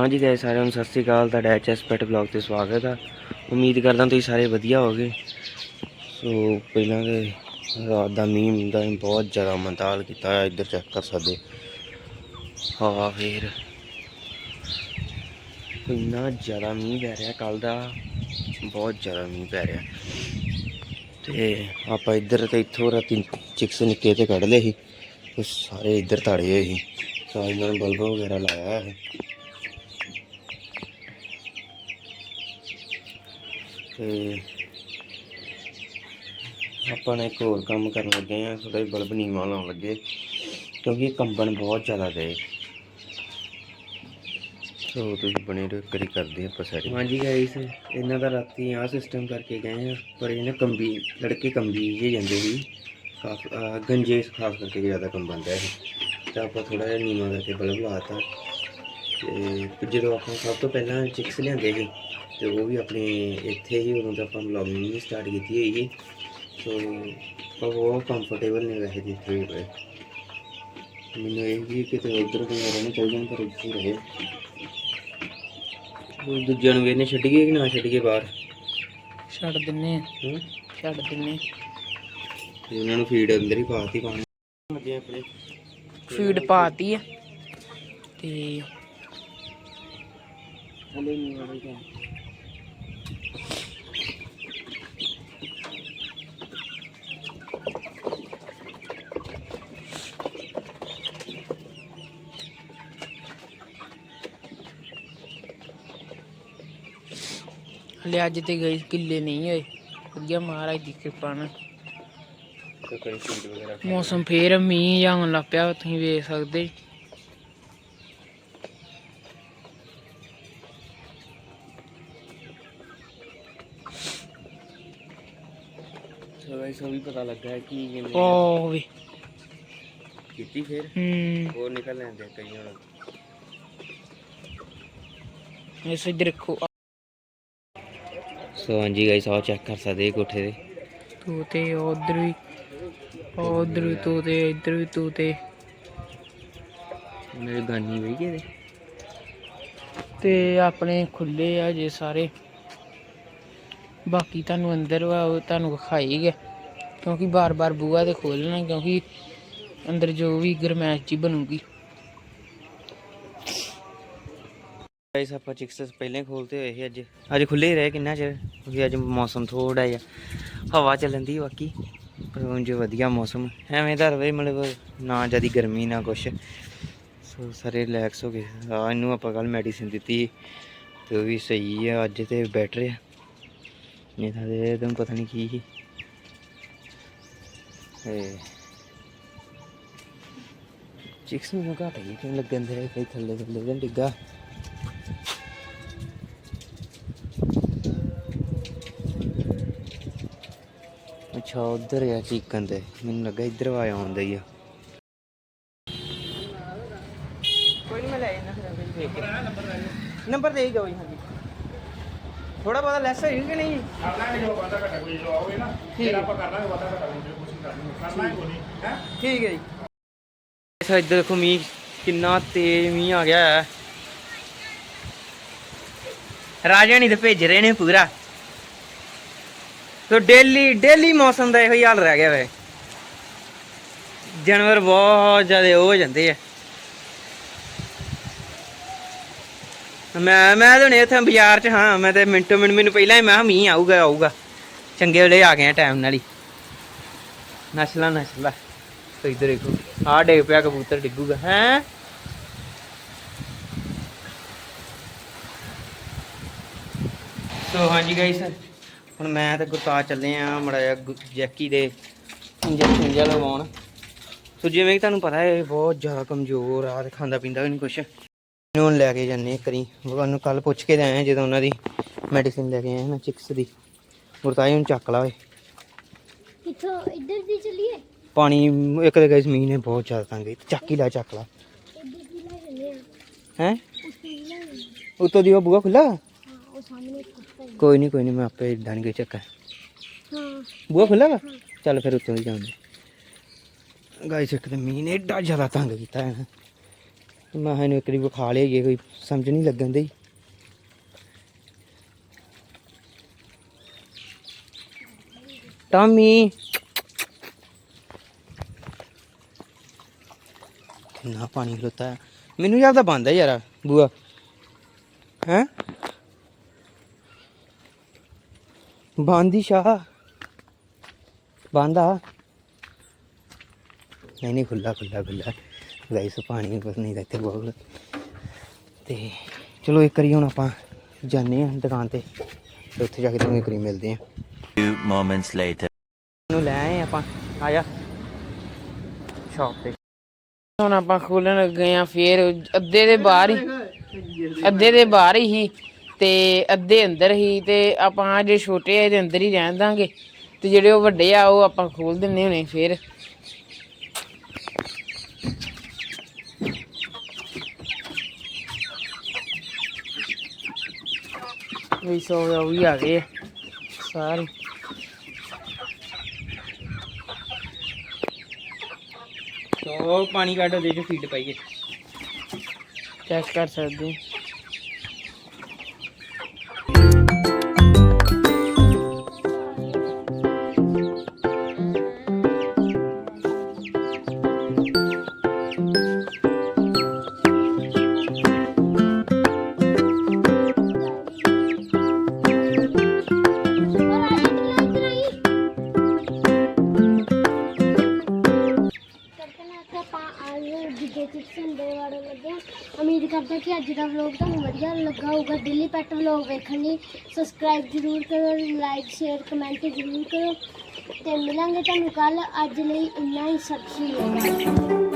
ਹਾਂਜੀ ਗਾਇਸ ਸਾਰਿਆਂ ਨੂੰ ਸਤਿ ਸ੍ਰੀ ਅਕਾਲ, ਤੁਹਾਡਾ ਐਚਐਸ ਪੈਟ ਬਲੌਗ ਤੇ ਸਵਾਗਤ ਆ। ਉਮੀਦ ਕਰਦਾ ਤੁਸੀਂ ਸਾਰੇ ਵਧੀਆ ਹੋਗੇ ਸੋ ਪਹਿਲਾਂ ਤੇ ਰਾਤ ਦਾ ਮੀਂਹ ਦਾ ਬਹੁਤ ਜ਼ਿਆਦਾ ਮੰਤਾਲ ਕੀਤਾ ਹੈ ਇੱਧਰ ਚੈੱਕ ਕਰ ਸਕਦੇ ਹਵਾ ਫੇਰ। ਇੰਨਾ ਜ਼ਿਆਦਾ ਮੀਂਹ ਪੈ ਰਿਹਾ ਕੱਲ ਦਾ ਬਹੁਤ ਜ਼ਿਆਦਾ ਮੀਂਹ ਪੈ ਰਿਹਾ। ਤੇ ਆਪਾਂ ਇੱਧਰ ਤੇ ਇੱਥੋਂ ਰਾਤੀ ਚਿਕਸ ਨਿੱਕੇ ਤੇ ਕੱਢ ਲਏ ਸੀ ਸਾਰੇ ਇੱਧਰ ਤਾੜੇ ਹੋਏ ਸੀ। ਸਾਰੇ ਇਹਨਾਂ ਨੇ ਬਲਬ ਵਗੈਰਾ ਲਾਇਆ ਹੈ ਤੇ ਆਪਾਂ ਨੇ ਇੱਕ ਹੋਰ ਕੰਮ ਕਰਨ ਲੱਗੇ ਆ ਥੋੜਾ ਜਿਹਾ ਬਲਬ ਨੀਵਾਂ ਲਾਉਣ ਲੱਗੇ, ਕਿਉਂਕਿ ਕੰਬਣ ਬਹੁਤ ਜ਼ਿਆਦਾ ਦੇ। ਸੋ ਤੁਸੀਂ ਬਣੇ ਰਹੋ ਕਰੀ ਕਰਦੇ ਆਪਾਂ ਸਾਰੇ। ਹਾਂਜੀ ਗਾਇਸ ਇਹਨਾਂ ਦਾ ਰਾਤੀ ਆ ਸਿਸਟਮ ਕਰਕੇ ਗਏ ਆ, ਪਰ ਇਹਨੇ ਕੰਬੀ, ਲੜਕੇ ਕੰਬੀ ਜੇ ਜਾਂਦੇ ਸੀ, ਖਾਸ ਅਹ ਗੰਜੇ ਖਾਸ ਕਰਕੇ ਜ਼ਿਆਦਾ ਕੰਬੰਦਾ ਹੈ ਤਾਂ ਆਪਾਂ ਥੋੜਾ ਜਿਹਾ ਨੀਵਾਂ ਕਰਕੇ ਬਲਬ ਲਾਤਾ, ਤੇ ਜਦੋਂ ਆਪਾਂ ਸਭ ਤੋਂ ਪਹਿਲਾਂ ਚਿਕਸ ਲਿਆਂਦੇ ਸੀ ਤੇ ਉਹ ਵੀ ਆਪਣੇ ਇੱਥੇ ਹੀ ਉਦੋਂ ਤਾਂ ਆਪਾਂ ਵਲੌਗਿੰਗ ਨਹੀਂ ਸਟਾਰਟ ਕੀਤੀ ਹੋਈ ਸੀ। ਸੋ ਪਰ ਉਹ ਕੰਫਰਟੇਬਲ ਨਹੀਂ ਵੈਸੇ ਦੀ ਇੱਥੇ ਹੀ ਪਏ ਮੈਨੂੰ ਇਹ ਵੀ ਕਿਤੇ ਉਧਰ ਦੇ ਰਹਿਣੇ ਚਾਹੀਦੇ ਨੇ ਪਰ ਇੱਥੇ ਹੀ ਰਹੇ। ਉਹ ਦੂਜਿਆਂ ਨੂੰ ਇਹਨੇ ਛੱਡੀਏ ਕਿ ਨਾ ਛੱਡੀਏ ਬਾਹਰ? ਛੱਡ ਦਿੰਨੇ ਆ। ਹੂੰ? ਛੱਡ ਦਿੰਨੇ ਤੇ ਉਹਨਾਂ ਨੂੰ ਫੀਡ ਅੰਦਰ ਹੀ ਪਾਤੀ ਪਾਣੀ। ਲੱਗੇ ਆਪਣੇ। ਫੀਡ ਪਾਤੀ ਆ। ਤੇ ਹਲੇ ਨਹੀਂ ਕੰਮ ਹਲੇ ਅੱਜ ਤੇ ਗਏ ਕਿੱਲੇ ਨਹੀਂ ਹੋਏ। ਵਧੀਆ ਮਹਾਰਾਜ ਦੀ ਕਿਰਪਾ ਨਾਲ। ਮੌਸਮ ਫੇਰ ਮੀਂਹ ਆਉਣ ਲੱਗ ਪਿਆ ਤੁਸੀਂ ਵੇਖ ਸਕਦੇ। ਸੋ ਗਾਇਸ ਉਹ ਵੀ ਪਤਾ ਲੱਗਾ ਹੈ ਕਿ ਕਿਵੇਂ ਉਹ ਵੀ। ਕੀਤੀ ਫਿਰ? ਹੂੰ। ਹੋਰ ਨਿਕਲ ਲੈਂਦੇ ਕਈ ਹੁਣ ਇਸ ਇੱਧਰ ਦੇਖੋ ਸੋ ਹਾਂਜੀ ਗਾਇਸ ਆਓ ਚੈੱਕ ਕਰ ਸਕਦੇ ਕੋਠੇ ਦੇ। ਤੋਤੇ ਉਧਰ ਵੀ ਉਧਰ ਵੀ ਤੋਤੇ ਇੱਧਰ ਵੀ ਤੋਤੇ ਮੇਰੇ ਗਾਨੀ ਵਈ ਗਏ ਤੇ ਆਪਣੇ ਖੁੱਲੇ ਆ ਜੇ ਸਾਰੇ। ਬਾਕੀ ਤੁਹਾਨੂੰ ਅੰਦਰ ਵਾ ਉਹ ਤੁਹਾਨੂੰ ਵਿਖਾਈ ਗਿਆ। ਕਿਉਂਕਿ ਬਾਰ-ਬਾਰ ਬੂਹਾ ਤੇ ਖੋਲਣਾ ਕਿਉਂਕਿ ਅੰਦਰ ਜੋ ਵੀ ਗਰਮੈਸ਼ ਜੀ ਬਣੂਗੀ। ਗਾਇਸ ਆਪਾਂ ਚਿਕਸ ਪਹਿਲਾਂ ਹੀ ਖੋਲਤੇ ਹੋਏ ਸੀ ਅੱਜ। ਅੱਜ ਖੁੱਲੇ ਹੀ ਰਹੇ ਕਿੰਨਾ ਚਿਰ? ਕਿਉਂਕਿ ਅੱਜ ਮੌਸਮ ਥੋੜਾ ਜਿਹਾ, ਹਵਾ ਚੱਲਣ ਦੀ ਬਾਕੀ। ਪਰ ਉਂਝ ਵਧੀਆ ਮੌਸਮ, ਐਵੇਂ ਦਾ ਰਵੇ ਮਤਲਬ ਨਾ ਜਿਆਦੀ ਗਰਮੀ, ਨਾ ਕੁਛ। ਸੋ ਸਾਰੇ ਰਿਲੈਕਸ ਹੋ ਗਏ। ਆ ਇਹਨੂੰ ਆਪਾਂ ਕੱਲ ਮੈਡੀਸਿਨ ਦਿੱਤੀ ਤੇ ਉਹ ਵੀ ਸਹੀ ਆ, ਅੱਜ ਤੇ ਬੈਟਰ ਆ। ਨਹੀਂ ਤਾਂ ਇਹ ਤੁਹਾਨੂੰ ਪਤਾ ਨਹੀਂ ਕੀ ਸੀ। ਚਿਕਸ ਨੂੰ ਘਟ ਗਈ ਕਿਉਂ ਲੱਗਣ ਦੇ ਕਈ ਥੱਲੇ ਥੱਲੇ ਡਿੱਗਾ। ਅੱਛਾ ਉਧਰ ਆ ਚੀਕਨ ਤੇ। ਮੈਨੂੰ ਲੱਗਾ ਇੱਧਰ ਆਇਆ ਹੁੰਦਾ ਹੀ ਆ। ਕੋਈ ਨਹੀਂ ਮੈਂ ਲੈ ਜਾਣਾ ਫਿਰ ਅੱਗੇ ਦੇਖ ਕੇ। ਨੰਬਰ ਦੇ ਹੀ ਜਾਓ ਜੀ ਹਾਂਜੀ। ਥੋੜਾ ਬਹੁਤਾ ਲੈਸ ਹੋਈ ਕਿ ਨਹੀਂ? ਠੀਕ ਹੈ। ਠੀਕ ਹੈ ਜੀ। ਇਸ ਇੱਧਰ ਦੇਖੋ ਮੀਂਹ ਕਿੰਨਾ ਤੇਜ਼ ਮੀਂਹ ਆ ਗਿਆ ਹੈ। ਰਾਜਾ ਨਹੀਂ ਤੇ ਭੇਜ ਰਹੇ ਨੇ ਪੂਰਾ। ਤੋ ਡੇਲੀ ਡੇਲੀ ਮੌਸਮ ਦਾ ਇਹੋ ਹੀ ਹਾਲ ਰਹਿ ਗਿਆ ਵੇ। ਜਾਨਵਰ ਬਹੁਤ ਜ਼ਿਆਦਾ ਹੋ ਜਾਂਦੇ ਆ। ਮੈਂ ਮੈਂ ਤਾਂ ਹੁਣੇ ਇੱਥੇ ਬਾਜ਼ਾਰ 'ਚ ਹਾਂ, ਮੈਂ ਤੇ ਮਿੰਟੋ ਮਿੰਟ ਮੈਨੂੰ ਪਹਿਲਾਂ ਹੀ, ਮੈਂ ਮੀਂਹ ਆਊਗਾ ਆਊਗਾ। ਚੰਗੇ ਵੇਲੇ ਆ ਗਏ ਆ ਟਾਈਮ ਨਾਲ ਹੀ। ਨਸਲਾ ਨਸਲਾ ਤੋ ਇੱਧਰ ਦੇਖੋ, ਆਹ ਡਿੱਗ ਪਿਆ ਕਬੂਤਰ, ਡਿੱਗੂਗਾ। ਹੈ? ਸੋ ਹਾਂਜੀ ਗਾਇਸ ਹੁਣ ਮੈਂ ਤੇ ਗੁਰਤਾਜ ਚੱਲੇ ਆ ਮੜਾ ਜਿਹਾ ਜੈਕੀ ਦੇ ਇੰਜੈਕਸ਼ਨ ਜਿਹਾ ਲਗਾਉਣ ਸੋ ਜਿਵੇਂ ਕਿ ਤੁਹਾਨੂੰ ਪਤਾ ਹੈ ਇਹ ਬਹੁਤ ਜ਼ਿਆਦਾ ਕਮਜ਼ੋਰ ਆ ਤੇ ਖਾਂਦਾ ਪੀਂਦਾ ਵੀ ਨਹੀਂ ਕੁਛ। ਇਹਨੂੰ ਲੈ ਕੇ ਜਾਂਦੇ ਇੱਕ ਵਾਰੀ। ਉਹਨੂੰ ਕੱਲ ਪੁੱਛ ਕੇ ਆਏ ਆ ਜਦੋਂ ਉਹਨਾਂ ਦੀ ਮੈਡੀਸਿਨ ਲੈ ਕੇ ਆਏ ਨਾ ਚਿਕਸ ਦੀ। ਗੁਰਤਾਜ ਨੂੰ ਚੱਕ ਲਾ ਓਏ। ਕਿੱਥੋਂ? ਇੱਧਰ ਦੀ ਚੱਲੀਏ? ਪਾਣੀ ਇੱਕ ਤੇ ਗਾਇਸ ਮੀਂਹ ਨੇ ਬਹੁਤ ਜ਼ਿਆਦਾ ਤੰਗ ਕੀਤੀ। ਚੱਕ ਹੀ ਲੈ ਚੱਕ ਲਾ। ਦੀ ਆ। ਹੈ? ਦੀ ਉੱਤੋਂ ਦੀ ਉਹ ਬੂਆ ਖੁੱਲਾ ਹਾਂ ਉਹ ਸਾਹਮਣੇ ਇੱਕ ਕੁੱਤਾ ਹੈ ਕੋਈ ਨਹੀਂ ਕੋਈ ਨਹੀਂ ਮੈਂ ਆਪੇ ਇਦਾਂ ਨਹੀਂ ਕੋਈ ਚੱਕਰ। ਹਾਂ ਬੂਆ ਖੁੱਲਾ ਵਾ? ਚੱਲ ਫਿਰ ਉੱਤੋਂ ਦੀ ਜਾਂਦੇ ਗਾਇਸ, ਇੱਕ ਤੇ ਮੀਂਹ ਨੇ ਏਡਾ ਜ਼ਿਆਦਾ ਤੰਗ ਕੀਤਾ ਹੈ। ਨਾ ਤੇ ਮੈਂ ਇਹਨੂੰ ਇੱਕ ਵਾਰੀ ਵਿਖਾ ਕੋਈ ਸਮਝ ਨਹੀਂ ਲੱਗਣ ਦੀ ਟਾਮੀ। ਕਿੰਨਾ ਪਾਣੀ ਖਲੋਤਾ ਹੈ। ਮੈਨੂੰ ਯਾਰ ਤਾਂ ਬੰਦ ਹੈ ਯਾਰ, ਬੂਆ। ਹੈ? ਬੰਦ ਸ਼ਾਹ। ਬੰਦ। ਨਹੀਂ ਨਹੀਂ ਖੁੱਲਾ ਖੁੱਲਾ ਖੁੱਲਾ ਗਾਈਸ ਪਾਣੀ ਕੁਛ ਨਹੀਂ ਦਿੱਤੇ ਬਹੁਤ। ਤੇ ਚਲੋ ਇੱਕ ਵਾਰੀ ਹੁਣ ਆਪਾਂ ਜਾਂਦੇ ਆ ਦੁਕਾਨ ਤੇ। ਤੇ ਉੱਥੇ ਜਾ ਕੇ ਤੁਹਾਨੂੰ ਇੱਕ ਵਾਰੀ ਮਿਲਦੇ ਆ Few moments later. ਨੂੰ ਲੈ ਆਏ ਆਪਾਂ। ਆ ਜਾ। ਸ਼ਾਪ ਤੇ। ਹੁਣ ਆਪਾਂ ਖੋਲਣ ਲੱਗੇ ਆ ਫੇਰ ਅੱਧੇ ਦੇ ਬਾਹਰ ਹੀ। ਅੱਧੇ ਦੇ ਬਾਹਰ ਹੀ। ਸੀ ਤੇ ਅੱਧੇ ਅੰਦਰ ਹੀ ਤੇ ਆਪਾਂ ਜਿਹੜੇ ਛੋਟੇ ਆ ਇਹਦੇ ਅੰਦਰ ਹੀ ਰਹਿਣ ਦਾਂਗੇ। ਤੇ ਜਿਹੜੇ ਉਹ ਵੱਡੇ ਆ ਉਹ ਆਪਾਂ ਖੋਲ ਦਿੰਨੇ ਹੁਣੇ ਫੇਰ। ਵੀ ਸੋ ਉਹ ਵੀ ਆ ਗਏ ਸਾਰੇ। ਤੋ ਪਾਣੀ ਕੱਢ ਦੇ ਜੋ ਫੀਡ ਪਾਈਏ। ਚੈੱਕ ਕਰ ਸਕਦੇ ਉਮੀਦ ਕਰਦਾ ਕਿ ਅੱਜ ਦਾ ਵਲੌਗ ਤੁਹਾਨੂੰ ਵਧੀਆ ਲੱਗਾ ਹੋਊਗਾ। ਦਿੱਲੀ ਪੈਟ ਵਲੌਗ ਵੇਖਣ ਲਈ ਸਬਸਕ੍ਰਾਈਬ ਜ਼ਰੂਰ ਕਰੋ ਲਾਈਕ ਸ਼ੇਅਰ ਕਮੈਂਟ ਜ਼ਰੂਰ ਕਰੋ ਤੇ ਮਿਲਾਂਗੇ ਤੁਹਾਨੂੰ ਕੱਲ ਅੱਜ ਲਈ ਇੰਨਾ ਹੀ, ਸਤਿ ਸ਼੍ਰੀ ਅਕਾਲ।